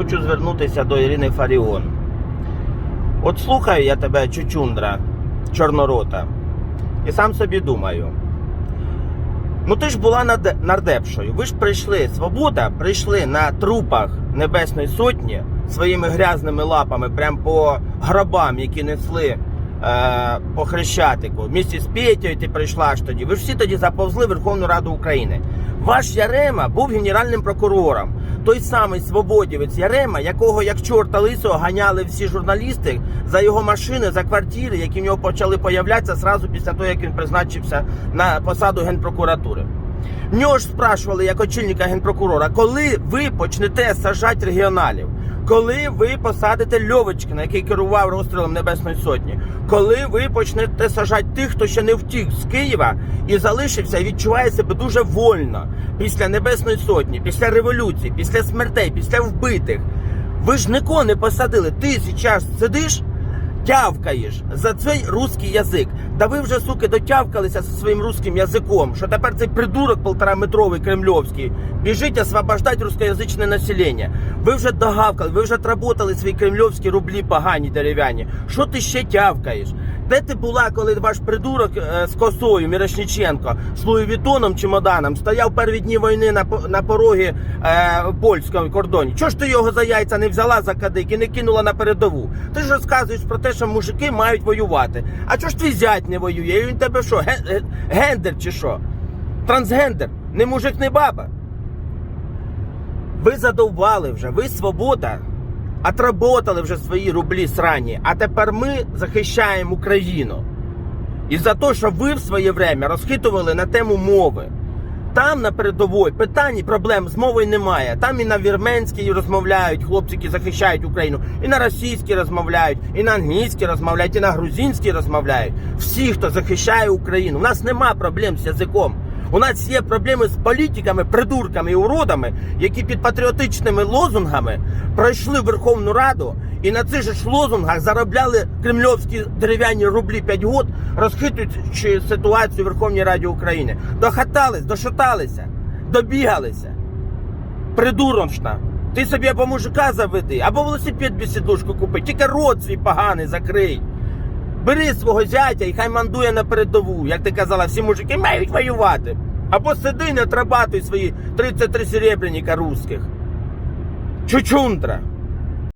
хочу звернутися до Ірини Фаріон. От слухаю я тебе, Чучундра, чорнорота, і сам собі думаю. Ну ти ж була над- нардепшою. Ви ж прийшли, свобода, прийшли на трупах Небесної Сотні своїми грязними лапами, прям по гробам, які несли е, по Хрещатику. Місті з Петєю ти прийшла аж тоді. Ви ж всі тоді заповзли в Верховну Раду України. Ваш Ярема був генеральним прокурором. Той самий свободівець Ярема, якого як чорта лисого ганяли всі журналісти за його машини, за квартири, які в нього почали появлятися зразу після того, як він призначився на посаду генпрокуратури. В нього ж спрашували як очільника генпрокурора, коли ви почнете сажати регіоналів, коли ви посадите Льовочкина, який керував розстрілом Небесної Сотні, коли ви почнете сажати тих, хто ще не втік з Києва і залишився і відчуває себе дуже вольно після Небесної Сотні, після революції, після смертей, після вбитих. Ви ж нікого не посадили. Ти зараз сидиш, тявкаєш за цей русський язик. Та ви вже, суки, дотявкалися зі своїм русським язиком, що тепер цей придурок полтораметровий кремльовський біжить освобождати рускоязичне населення. Ви вже догавкали, ви вже отработали свої кремльовські рублі погані дерев'яні. Що ти ще тявкаєш? Де ти була, коли ваш придурок е, з косою Мірошніченко з Луї Вітоном чемоданом стояв перві дні війни на, на порогі е, польського кордоні? Чого ж ти його за яйця не взяла за кадик і не кинула на передову? Ти ж розказуєш про те, що мужики мають воювати. А чого ж твій зять не воює? Він тебе що, ге- гендер чи що? Трансгендер? Не мужик, не баба. Ви задовбали вже, ви свобода. Отработали вже свої рублі срані, а тепер ми захищаємо Україну. І за те, що ви в своє время розхитували на тему мови. Там на передовій питань і проблем з мовою немає. Там і на вірменській розмовляють хлопці, які захищають Україну, і на російській розмовляють, і на англійській розмовляють, і на грузинській розмовляють. Всі, хто захищає Україну. У нас нема проблем з язиком. У нас є проблеми з політиками, придурками і уродами, які під патріотичними лозунгами пройшли Верховну Раду і на цих же ж лозунгах заробляли кремльовські дерев'яні рублі 5 год, розхитуючи ситуацію в Верховній Раді України. Дохатались, дошаталися, добігалися. Придуроншна. Ти собі або мужика заведи, або велосипед без сідушку купи, тільки рот свій поганий закрий. Бери свого зятя і хай мандує на передову. Як ти казала, всі мужики мають воювати. Або сиди, не отрабатуй свої 33 серебряника русських. Чучундра.